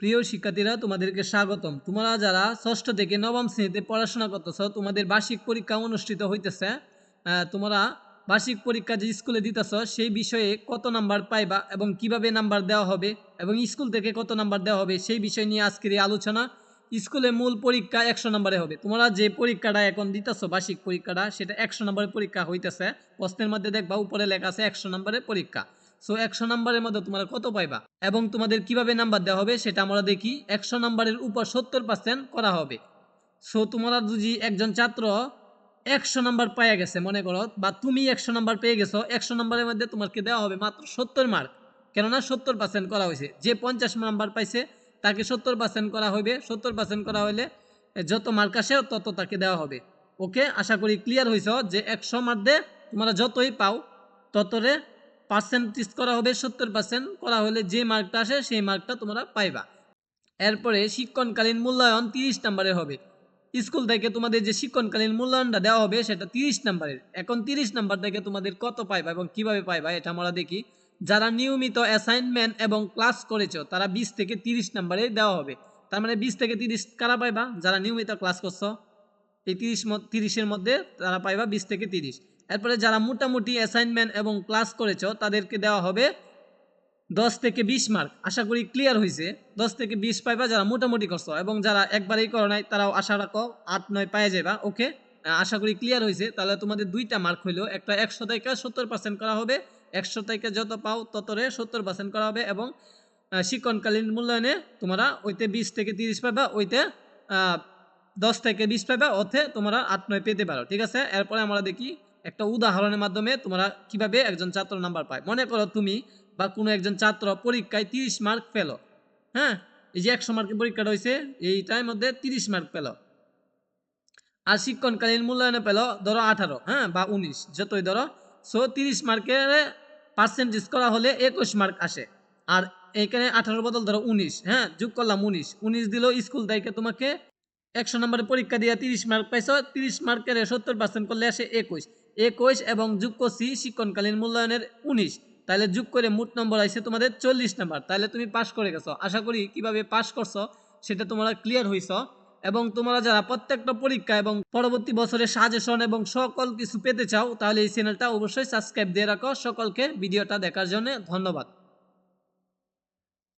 প্রিয় শিক্ষার্থীরা, তোমাদেরকে স্বাগতম। তোমরা যারা ষষ্ঠ থেকে নবম শ্রেণীতে পড়াশোনা করতেছ, তোমাদের বার্ষিক পরীক্ষা অনুষ্ঠিত হইতেছে। তোমরা বার্ষিক পরীক্ষা যে স্কুলে দিতেছ, সেই বিষয়ে কত নাম্বার পাইবা এবং কীভাবে নাম্বার দেওয়া হবে এবং স্কুল থেকে কত নাম্বার দেওয়া হবে, সেই বিষয় নিয়ে আজকের এই আলোচনা। স্কুলে মূল পরীক্ষা একশো নম্বরে হবে। তোমরা যে পরীক্ষাটা এখন দিতেছ, বার্ষিক পরীক্ষাটা, সেটা একশো নম্বরের পরীক্ষা হইতেছে। প্রশ্নের মধ্যে দেখবা উপরে লেখা আছে একশো নম্বরের পরীক্ষা। সো একশো নাম্বারের মধ্যে তোমরা কত পাইবা? এবং তোমাদের কীভাবে নাম্বার দেওয়া হবে সেটা আমরা দেখি। একশো নাম্বারের উপর সত্তর পার্সেন্ট করা হবে। সো তোমরা যদি একজন ছাত্র একশো নাম্বার পেয়ে গেছে, মনে করো, বা তুমি একশো নাম্বার পেয়ে গেছো, একশো নাম্বারের মধ্যে তোমাকে দেওয়া হবে মাত্র সত্তর মার্ক কেননা সত্তর পার্সেন্ট করা হয়েছে। যে পঞ্চাশ নাম্বার পাইছে, তাকে সত্তর পার্সেন্ট করা হবে। সত্তর পার্সেন্ট করা হলে যত মার্ক আসে, তত তাকে দেওয়া হবে। ওকে আশা করি ক্লিয়ার হয়েছ যে একশো মধ্যে তোমরা যতই পাও, ততরে পার্সেন্টেজ করা হবে, সত্তর পার্সেন্ট করা হলে যে মার্কটা আসে সেই মার্কটা তোমরা পাইবা। এরপরে শিক্ষণকালীন মূল্যায়ন তিরিশ নাম্বারের হবে। স্কুল থেকে তোমাদের যে শিক্ষণকালীন মূল্যায়নটা দেওয়া হবে সেটা তিরিশ নাম্বারের। এখন তিরিশ নাম্বার থেকে তোমাদের কত পাইবা এবং কীভাবে পাইবা এটা আমরা দেখি। যারা নিয়মিত অ্যাসাইনমেন্ট এবং ক্লাস করেছ, তারা বিশ থেকে তিরিশ নাম্বারে দেওয়া হবে। তার মানে বিশ থেকে তিরিশ কারা পাইবা? যারা নিয়মিত ক্লাস করছ, এই তিরিশ তিরিশের মধ্যে তারা পাইবা বিশ থেকে তিরিশ। এরপরে যারা মোটামুটি অ্যাসাইনমেন্ট এবং ক্লাস করেছ, তাদেরকে দেওয়া হবে দশ থেকে বিশ মার্ক আশা করি ক্লিয়ার হয়েছে দশ থেকে বিশ পাইবা যারা মোটামুটি করছ এবং যারা একবারেই করো নাই, তারাও আশা রাখো আট, নয় পাই যাবা ওকে আশা করি ক্লিয়ার হয়েছে তাহলে তোমাদের দুইটা মার্ক হইল। একটা একশো থেকে সত্তর পার্সেন্ট করা হবে। একশো থেকে যত পাও, ততরে সত্তর পার্সেন্ট করা হবে এবং শিক্ষণকালীন মূল্যায়নে তোমরা ওইতে বিশ থেকে তিরিশ পাইবা, ওইতে দশ থেকে বিশ পাইবা, ওতে তোমরা আট, নয় পেতে পারো। ঠিক আছে? এরপরে আমরা দেখি একটা উদাহরণের মাধ্যমে তোমরা কীভাবে একজন ছাত্র নাম্বার পায়। মনে করো তুমি বা কোনো একজন ছাত্র পরীক্ষায় তিরিশ মার্ক পেল হ্যাঁ? এই যে একশো মার্কের পরীক্ষাটা হয়েছে এইটার মধ্যে তিরিশ মার্ক পেল। আর শিক্ষণকালীন মূল্যায়নে পেল ধরো আঠারো হ্যাঁ? বা উনিশ, যতই ধরো। সো তিরিশ মার্কের পার্সেন্টেজ করা হলে একুশ মার্ক আসে। আর এইখানে আঠারোর বদল ধরো উনিশ হ্যাঁ? যোগ করলাম উনিশ। উনিশ দিল স্কুল থেকে তোমাকে একশো নম্বরের পরীক্ষা দিয়ে তিরিশ মার্ক পাইছ। তিরিশ মার্কের সত্তর পার্সেন্ট করলে আসে একুশ। একুশ এবং যুগ করছি শিক্ষণকালীন মূল্যায়নের উনিশ। তাহলে যোগ করে মোট নম্বর আইছে তোমাদের চল্লিশ নাম্বার তাহলে তুমি পাশ করে গেছো। আশা করি কীভাবে পাশ করছ সেটা তোমরা ক্লিয়ার হইছ। এবং তোমরা যারা প্রত্যেকটা পরীক্ষা এবং পরবর্তী বছরের সাজেশন এবং সকল কিছু পেতে চাও, তাহলে এই চ্যানেলটা অবশ্যই সাবস্ক্রাইব দিয়ে রাখো। সকলকে ভিডিওটা দেখার জন্য ধন্যবাদ।